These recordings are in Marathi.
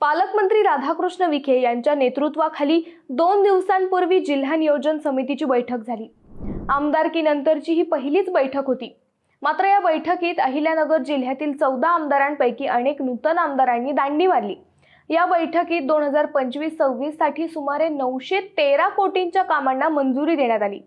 पालकमंत्री राधाकृष्ण विखे यांच्या नेतृत्वाखाली दोन दिवसांपूर्वी जिल्हा नियोजन समितीची बैठक झाली. आमदारकीनंतरची ही पहिलीच बैठक होती. मात्र या बैठकीत अहिल्यानगर जिल्ह्यातील चौदा आमदारांपैकी अनेक नूतन आमदारांनी दांडी मारली. या बैठकीत दोन हजार पंचवीस सव्वीससाठी सुमारे नऊशे तेरा कोटींच्या कामांना मंजुरी देण्यात आली.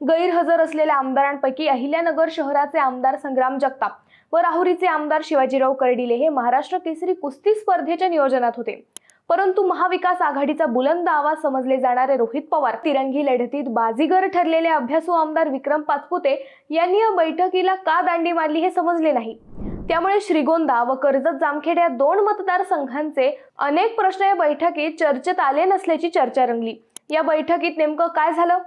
गैरहजर असलेल्या आमदारांपैकी अहिल्यानगर शहराचे आमदार संग्राम जगताप व राहुरीचे आमदार शिवाजीराव कर्डिले हे महाराष्ट्र केसरी कुस्ती स्पर्धेच्या नियोजनात होते. परंतु महाविकास आघाडीचा बुलंद आवाज समजले जाणारे रोहित पवार तिरंगी लढतीत बाजीगर ठरलेले अभ्यासू आमदार विक्रम पाचपुते यांनी या बैठकीला का दांडी मारली हे समजले नाही. त्यामुळे श्रीगोंदा व कर्जत जामखेड या दोन मतदारसंघांचे अनेक प्रश्न या बैठकीत चर्चेत आले नसल्याची चर्चा रंगली. या बैठकीत नेमकं काय झालं?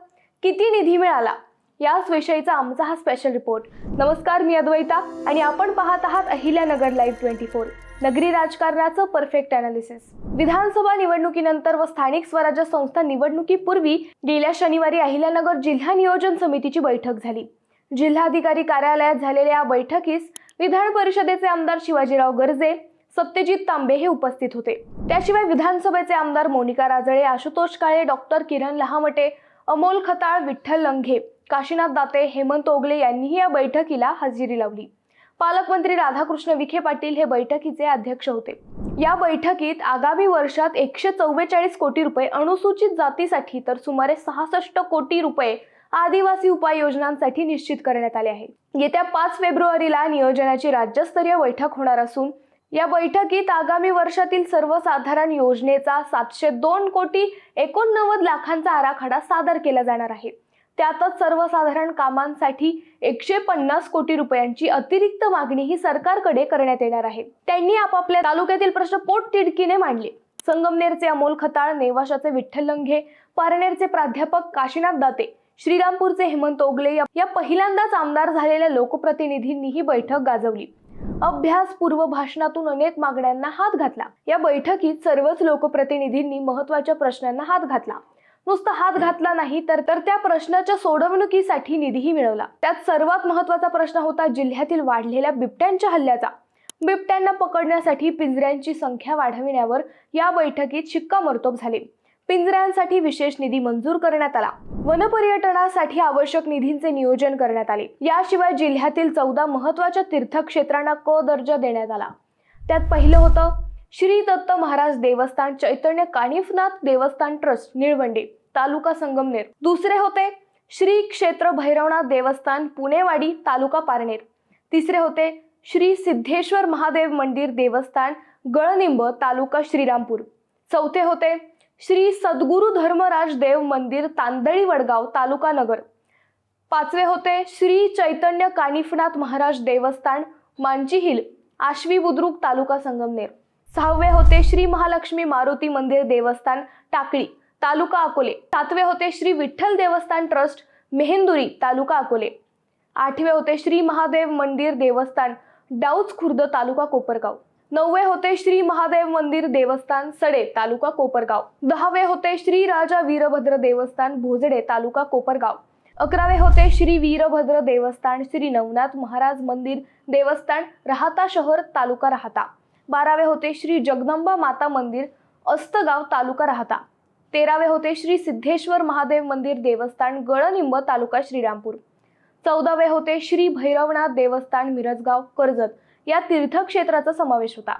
किती निधी मिळाला? याच विषयीचा आमचा हा स्पेशल रिपोर्ट नमस्कार मी अद्वैता आणि आपण पाहत आहात अहिल्यानगर लाईव्ह ट्वेंटी फोर नगरी राजकारणाचं परफेक्ट अनालिसिस विधानसभा निवडणुकीनंतर व स्थानिक स्वराज्य संस्था निवडणुकीपूर्वी गेल्या शनिवारी अहिल्यानगर जिल्हा नियोजन समितीची बैठक झाली. जिल्हाधिकारी कार्यालयात झालेल्या या बैठकीस विधान परिषदेचे आमदार शिवाजीराव गर्जे सत्यजित तांबे हे उपस्थित होते. त्याशिवाय विधानसभेचे आमदार मोनिका राजळे आशुतोष काळे डॉक्टर किरण लहामटे अमोल खताळ विठ्ठल लंघे काशीनाथ दाते हेमंत ओगले यांनीही या बैठकीला हजेरी लावली. पालकमंत्री राधाकृष्ण विखे पाटील हे बैठकीचे अध्यक्ष होते. या बैठकीत आगामी वर्षात एकशे चव्वेचाळीस कोटी रुपये अनुसूचित जातीसाठी तर सुमारे सहासष्ट कोटी रुपये आदिवासी उपाययोजनांसाठी निश्चित करण्यात आले आहे. येत्या पाच फेब्रुवारीला नियोजनाची राज्यस्तरीय बैठक होणार असून या बैठकीत आगामी वर्षातील सर्वसाधारण योजनेचा सातशे दोन कोटी एकोणनव्वद लाखांचा आराखडा सादर केला जाणार आहे. त्यातच सर्वसाधारण कामांसाठी एकशे पन्नास कोटी रुपयांची अतिरिक्त मागणी ही सरकारकडे करण्यात येणार आहे. त्यांनी आपापल्या तालुक्यातील प्रश्न पोटतिडकीने मांडले. संगमनेरचे अमोल खताळ नेवाशाचे विठ्ठल लंघे पारनेरचे प्राध्यापक काशीनाथ दाते श्रीरामपूरचे हेमंत ओगले या- या पहिल्यांदाच आमदार झालेल्या लोकप्रतिनिधींनी ही बैठक गाजवली. अभ्यास पूर्व भाषणातून अनेक मागण्यांना हात घातला. या बैठकीत सर्वच लोकप्रतिनिधींनी महत्त्वाच्या प्रश्नांना हात घातला. नुसता हात घातला नाही तर तर त्या प्रश्नाच्या सोडवणुकीसाठी निधीही मिळवला. त्यात सर्वात महत्त्वाचा प्रश्न होता जिल्ह्यातील वाढलेल्या बिबट्यांच्या हल्ल्याचा. बिबट्यांना पकडण्यासाठी पिंजऱ्यांची संख्या वाढविण्यावर या बैठकीत शिक्कामोर्तब झाले. पिंजऱ्यांसाठी विशेष निधी मंजूर करण्यात आला. वनपर्यटनासाठी आवश्यक निधींचे नियोजन करण्यात आले. याशिवाय जिल्ह्यातील चौदा महत्त्वाच्या तीर्थक्षेत्रांना क दर्जा देण्यात आला. त्यात पहिलं होतं श्री दत्त महाराज देवस्थान चैतन्य कानिफनाथ देवस्थान ट्रस्ट निळवंडे तालुका संगमनेर. दुसरे होते श्री क्षेत्र भैरवनाथ देवस्थान पुणेवाडी तालुका पारनेर. तिसरे होते श्री सिद्धेश्वर महादेव मंदिर देवस्थान गळनिंब तालुका श्रीरामपूर. चौथे होते श्री सद्गुरू धर्मराज देव मंदिर तांदळी वडगाव तालुका नगर. पाचवे होते श्री चैतन्य कानिफनाथ महाराज देवस्थान मांची हिल आश्वी बुद्रुक तालुका संगमनेर. सहावे होते श्री महालक्ष्मी मारुती मंदिर देवस्थान टाकळी तालुका अकोले. सातवे होते श्री विठ्ठल देवस्थान ट्रस्ट मेहेंदुरी तालुका अकोले. आठवे होते श्री महादेव मंदिर देवस्थान डाऊच खुर्द तालुका कोपरगाव. नववे होते श्री महादेव मंदिर देवस्थान सडे तालुका कोपरगाव. दहावे होते श्री राजा वीरभद्र देवस्थान भोजडे तालुका कोपरगाव. अकरावे होते श्री वीरभद्र देवस्थान श्री नवनाथ महाराज मंदिर देवस्थान राहता शहर तालुका राहता. बारावे होते श्री जगदंबा माता मंदिर अस्तगाव तालुका राहता. तेरावे होते श्री सिद्धेश्वर महादेव मंदिर देवस्थान गळनिंब तालुका श्रीरामपूर. चौदावे होते श्री भैरवनाथ देवस्थान मिरजगाव कर्जत. या तीर्थक्षेत्राचा समावेश होता.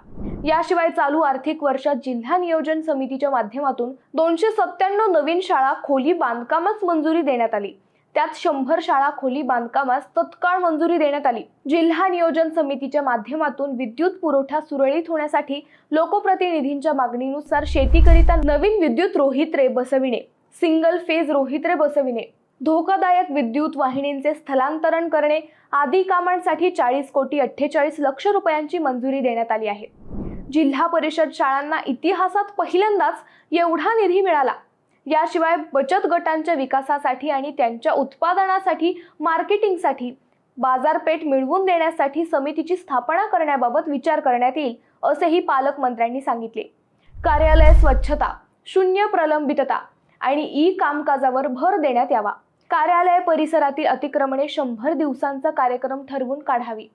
याशिवाय चालू आर्थिक वर्षात जिल्हा नियोजन समितीच्या माध्यमातून दोनशे सत्त्याण्णव नवीन शाळा खोली बांधकामच मंजुरी देण्यात आली. त्यात शंभर शाळा खोली बांधकामास तत्काळ मंजुरी देण्यात आली. जिल्हा नियोजन समितीच्या माध्यमातून विद्युत पुरवठा सुरळीत होण्यासाठी लोकप्रतिनिधींच्या मागणीनुसार शेतीकरिता नवीन विद्युत रोहित्रे बसविणे सिंगल फेज रोहित्रे बसविणे धोकादायक विद्युत वाहिनींचे स्थलांतरण करणे आदी कामांसाठी चाळीस कोटी अठ्ठेचाळीस लक्ष रुपयांची मंजुरी देण्यात आली आहे. जिल्हा परिषद शाळांना इतिहासात पहिल्यांदाच एवढा निधी मिळाला. याशिवाय बचत गटांच्या विकासासाठी आणि त्यांच्या उत्पादनासाठी मार्केटिंगसाठी बाजारपेठ मिळवून देण्यासाठी समितीची स्थापना करण्याबाबत विचार करण्यात येईल असेही पालकमंत्र्यांनी सांगितले. कार्यालय स्वच्छता शून्य प्रलंबितता आणि ई कामकाजावर भर देण्यात यावा. कार्यालय परिसरातील अतिक्रमणे शंभर दिवसांचा कार्यक्रम ठरवून काढावी.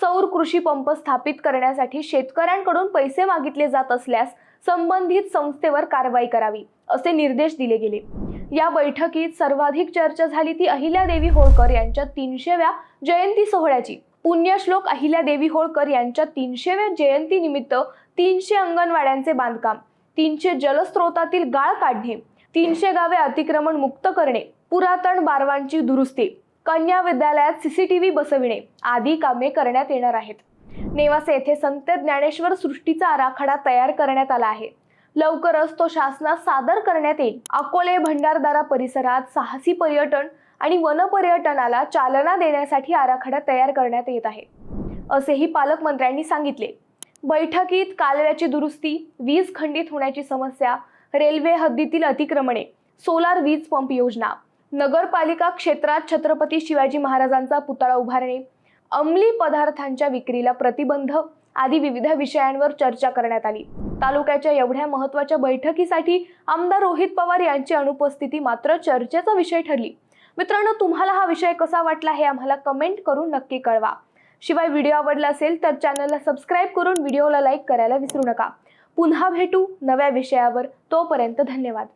सौर कृषी पंप स्थापित करण्यासाठी शेतकऱ्यांकडून पैसे मागितले जात असल्यास संबंधित संस्थेवर कारवाई करावी असे निर्देश दिले गेले. या बैठकीत सर्वाधिक चर्चा झाली ती अहिल्यादेवी होळकर यांच्या तीनशेव्या जयंती सोहळ्याची. पुण्यश्लोक अहिल्यादेवी होळकर यांच्या तीनशेव्या जयंतीनिमित्त तीनशे अंगणवाड्यांचे बांधकाम तीनशे जलस्रोतातील गाळ काढणे तीनशे गावे अतिक्रमण मुक्त करणे पुरातन बारवांची दुरुस्ती कन्या विद्यालयात सीसीटीव्ही बसविणे आदी कामे करण्यात येणार आहेत. नेवासे येथे संत ज्ञानेश्वर सृष्टीचा आराखडा तयार करण्यात आला आहे. लवकरच तो शासनात सादर करण्यात येईल. अकोले भंडारदारा परिसरात साहसी पर्यटन आणि वनपर्यटनाला चालना देण्यासाठी आराखडा तयार करण्यात येत आहे. असेही पालकमंत्र्यांनी सांगितले. बैठकीत कालव्याची दुरुस्ती वीज खंडित होण्याची समस्या रेल्वे हद्दीतील अतिक्रमणे सोलार वीज पंप योजना नगरपालिका क्षेत्रात छत्रपती शिवाजी महाराजांचा पुतळा उभारणे अंमली पदार्थांच्या विक्रीला प्रतिबंध आदी विविध विषयांवर चर्चा करण्यात आली. तालुक्याच्या एवढ्या महत्त्वाच्या बैठकीसाठी आमदार रोहित पवार यांची अनुपस्थिती मात्र चर्चेचा विषय ठरली. मित्रांनो तुम्हाला हा विषय कसा वाटला हे आम्हाला कमेंट करून नक्की कळवा. शिवाय व्हिडिओ आवडला असेल तर चॅनलला सबस्क्राईब करून व्हिडिओला लाईक करायला विसरू नका. पुन्हा भेटू नव्या विषयावर. तोपर्यंत धन्यवाद.